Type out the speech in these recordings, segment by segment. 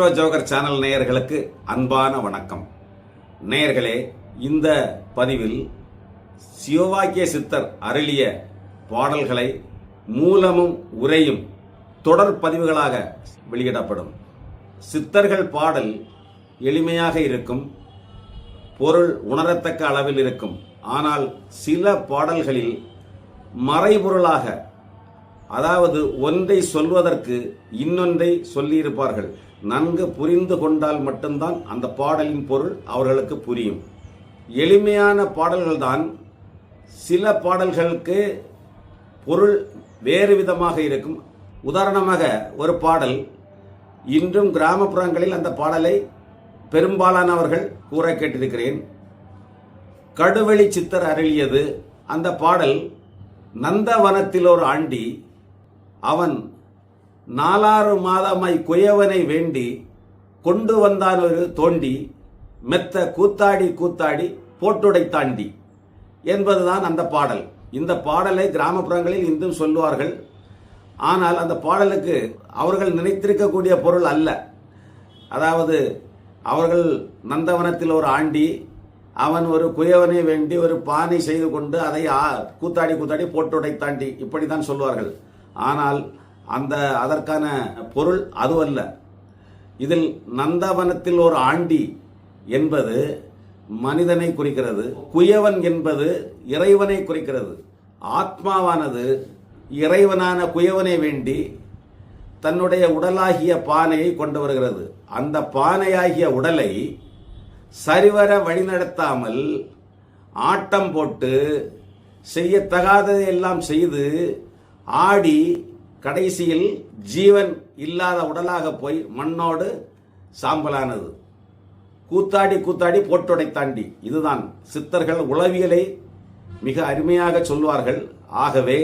Astro Johar channel நேயர்களுக்கு அன்பான வணக்கம். நேயர்களே இந்த பதிவில் சிவவாக்கிய சித்தர் அருளிய பாடல்களை மூலமும் உரையும் தொடர் பதிவுகளாக வெளியிடப்படும். சித்தர்கள் பாடல் எளிமையாக இருக்கும் பொருள் உணரத்தக்க அளவில் இருக்கும். ஆனால் சில பாடல்களில் மறைபொருளாக அதாவது ஒன்றை சொல்வதற்கு இன்னொன்றை சொல்லியிருப்பார்கள். நன்கு புரிந்து கொண்டால் மட்டும்தான் அந்த பாடலின் பொருள் அவர்களுக்கு புரியும். எளிமையான பாடல்கள்தான் சில பாடல்களுக்கு பொருள் வேறு விதமாக இருக்கும். உதாரணமாக ஒரு பாடல் இன்றும் கிராமப்புறங்களில் அந்த பாடலை பெரும்பாலானவர்கள் கூற கேட்டிருக்கிறேன். கடுவெளி சித்தர் அருளியது அந்த பாடல் நந்தவனத்தில் ஒரு ஆண்டி அவன் நாலாறு மாதமாய் குயவனை வேண்டி கொண்டு வந்தான் ஒரு தோண்டி மெத்த கூத்தாடி கூத்தாடி போட்டுடை தாண்டி என்பதுதான் அந்த பாடல். இந்த பாடலை கிராமப்புறங்களில் இன்றும் சொல்லுவார்கள். ஆனால் அந்த பாடலுக்கு அவர்கள் நினைத்திருக்கக்கூடிய பொருள் அல்ல. அதாவது அவர்கள் நந்தவனத்தில் ஒரு ஆண்டி அவன் ஒரு குயவனை வேண்டி ஒரு பானை செய்து கொண்டு அதை ஆ- கூத்தாடி கூத்தாடி போட்டுடை தாண்டி இப்படி தான் சொல்வார்கள் ஆனால் அந்த அதற்கான பொருள் அதுவல்ல இதில் நந்தவனத்தில் ஒரு ஆண்டி என்பது மனிதனை குறிக்கிறது குயவன் என்பது இறைவனை குறிக்கிறது. ஆத்மாவானது இறைவனான குயவனை வேண்டி தன்னுடைய உடலாகிய பானையை கொண்டு வருகிறது. அந்த பானையாகிய உடலை சரிவர வழிநடத்தாமல் ஆட்டம் போட்டு செய்யத்தகாததை எல்லாம் செய்து ஆடி கடைசியில் ஜீவன் இல்லாத உடலாக போய் மண்ணோடு சாம்பலானது. கூத்தாடி கூத்தாடி போட்டொடை தாண்டி. இதுதான் சித்தர்கள் உளவியலை மிக அருமையாக சொல்வார்கள். ஆகவே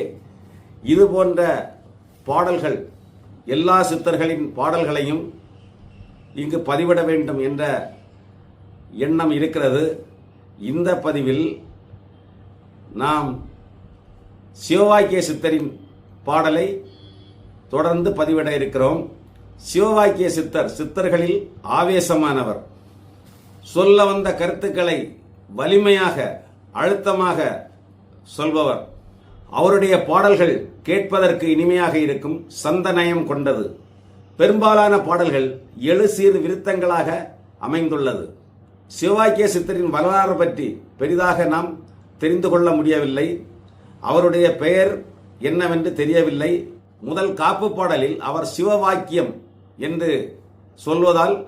இது போன்ற பாடல்கள் எல்லா சித்தர்களின் பாடல்களையும் இங்கு பதிவிட வேண்டும் என்ற எண்ணம் இருக்கிறது. இந்த பதிவில் நாம் சிவவாக்கிய சித்தரின் பாடலை தொடர்ந்து பதிவிட இருக்கிறோம். சிவவாக்கிய சித்தர் சித்தர்களில் ஆவேசமானவர். சொல்ல வந்த கருத்துக்களை வலிமையாக அழுத்தமாக சொல்பவர். அவருடைய பாடல்கள் கேட்பதற்கு இனிமையாக இருக்கும் சந்தநயம் கொண்டது. பெரும்பாலான பாடல்கள் எழு சீர் விருத்தங்களாக அமைந்துள்ளது. சிவவாக்கிய சித்தரின் வரலாறு பற்றி பெரிதாக நாம் தெரிந்து கொள்ள முடியவில்லை. அவருடைய பெயர் என்னவென்று தெரியவில்லை. முதல் காப்பு பாடலில் அவர் சிவவாக்கியம் என்று சொல்வதால்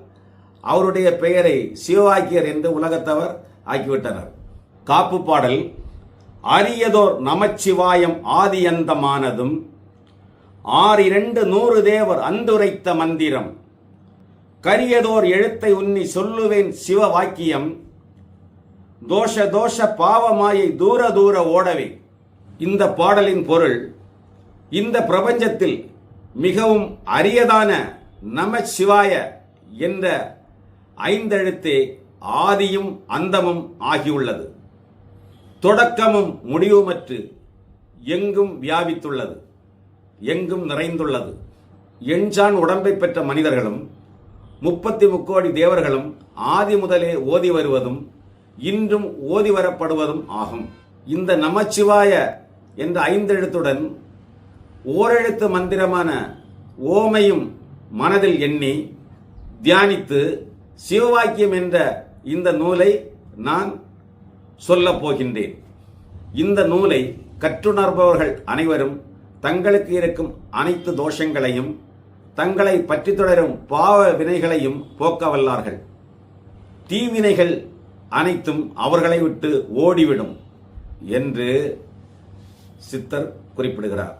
அவருடைய பெயரை சிவவாக்கியர் என்று உலகத்தவர் ஆக்கிவிட்டனர். காப்பு பாடல் அரியதோர் நமச்சிவாயம் ஆதியந்தமானதும் ஆறிரண்டு நூறு தேவர் அந்துரைத்த மந்திரம் கரியதோர் எழுத்தை உன்னி சொல்லுவேன் சிவ வாக்கியம் தோஷ தோஷ பாவமாயை தூர தூர ஓடவே. இந்த பாடலின் பொருள் இந்த பிரபஞ்சத்தில் மிகவும் அரியதான நம சிவாய என்ற ஐந்தெழுத்தே ஆதியும் அந்தமும் ஆகியுள்ளது. தொடக்கமும் முடிவுமற்று எங்கும் வியாபித்துள்ளது எங்கும் நிறைந்துள்ளது. எஞ்சான் உடம்பை பெற்ற மனிதர்களும் முப்பத்தி முக்கோடி தேவர்களும் ஆதி முதலே ஓதி வருவதும் இன்றும் ஓதி வரப்படுவதும் ஆகும். இந்த நமச்சிவாய என்ற ஐந்தெழுத்துடன் ஓரெழுத்து மந்திரமான ஓமையும் மனதில் எண்ணி தியானித்து சிவவாக்கியம் என்ற இந்த நூலை நான் சொல்லப் போகின்றேன். இந்த நூலை கற்றுணர்பவர்கள் அனைவரும் தங்களுக்கு இருக்கும் அனைத்து தோஷங்களையும் தங்களை பற்றி தொடரும் பாவ வினைகளையும் போக்க வல்லார்கள் தீவினைகள் அனைத்தும் அவர்களை விட்டு ஓடிவிடும் என்று சித்தர் குறிப்பிடுகிறார்.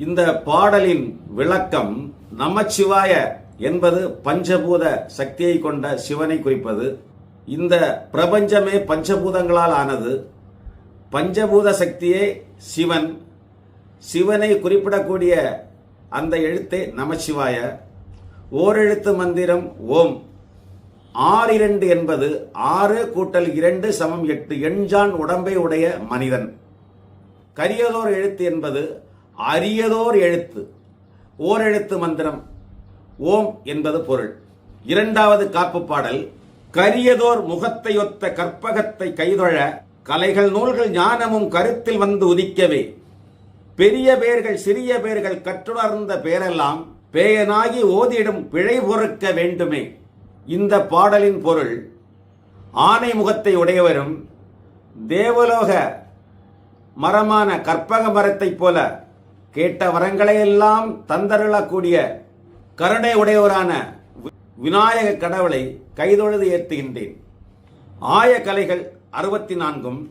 இந்த பாடலின் விளக்கம் நமச்சிவாய என்பது பஞ்சபூத சக்தியை கொண்ட சிவனை குறிப்பது. இந்த பிரபஞ்சமே பஞ்சபூதங்களால் ஆனது. பஞ்சபூத சக்தியே சிவன். சிவனை குறிப்பிடக்கூடிய அந்த எழுத்தே நமச்சிவாய. ஓரெழுத்து மந்திரம் ஓம். ஆறு இரண்டு என்பது ஆறு கூட்டல் இரண்டு சமம் எட்டு. எண்ஜான் உடம்பை உடைய மனிதன். கரியதோர் எழுத்து என்பது அரியதோர் எழுத்து. ஓரெழுத்து மந்திரம். ஓம் என்பது பொருள். இரண்டாவது காப்பு பாடல் கரியதோர் முகத்தையொத்த கற்பகத்தை கைதொழ கலைகள் நூல்கள் ஞானமும் கருத்தில் வந்து உதிக்கவே. பெரிய பேர்கள் சிறிய பேர்கள் கற்றுணர்ந்த பேரெல்லாம் பேயனாகி ஓதிடும் பிழை பொறுக்க வேண்டுமே. இந்த பாடலின் பொருள் ஆனை முகத்தை உடையவரும் தேவலோக மரமான கற்பக மரத்தைப் போல கேட்ட வரங்களையெல்லாம் தந்தருளக்கூடிய கருணை உடையவரான வி- விநாயக கடவுளை கைதொழுது ஏற்றுகின்றேன் ஆய கலைகள் அறுபத்தி நான்கும்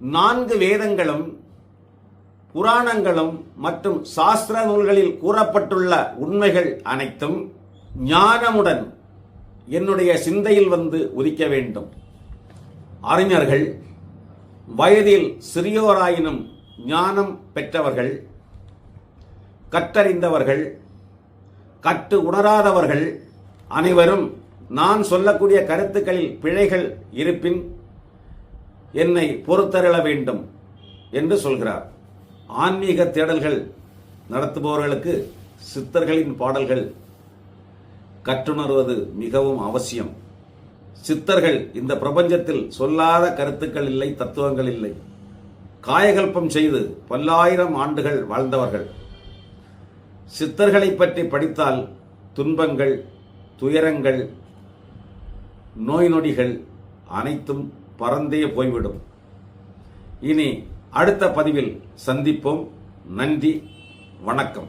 நான்கு வேதங்களும் புராணங்களும் மற்றும் சாஸ்திர நூல்களில் கூறப்பட்டுள்ள உண்மைகள் அனைத்தும் ஞானமுடன் என்னுடைய சிந்தையில் வந்து உதிக்க வேண்டும். அறிஞர்கள் வயதில் சிறியோராயினும் ஞானம் பெற்றவர்கள் கற்றறிந்தவர்கள் கற்று உணராதவர்கள் அனைவரும் நான் சொல்லக்கூடிய கருத்துக்களில் பிழைகள் இருப்பின் என்னை பொறுத்தருள வேண்டும் என்று சொல்கிறார். ஆன்மீக தேடல்கள் நடத்துபவர்களுக்கு சித்தர்களின் பாடல்கள் கற்றுணர்வது மிகவும் அவசியம். சித்தர்கள் இந்த பிரபஞ்சத்தில் சொல்லாத கருத்துக்கள் இல்லை தத்துவங்கள் இல்லை. காயகல்பம் செய்து பல்லாயிரம் ஆண்டுகள் வாழ்ந்தவர்கள். சித்தர்களை பற்றி படித்தால் துன்பங்கள் துயரங்கள் நோய் நொடிகள் அனைத்தும் பறந்தே போய்விடும். இனி அடுத்த பதிவில் சந்திப்போம். நன்றி வணக்கம்.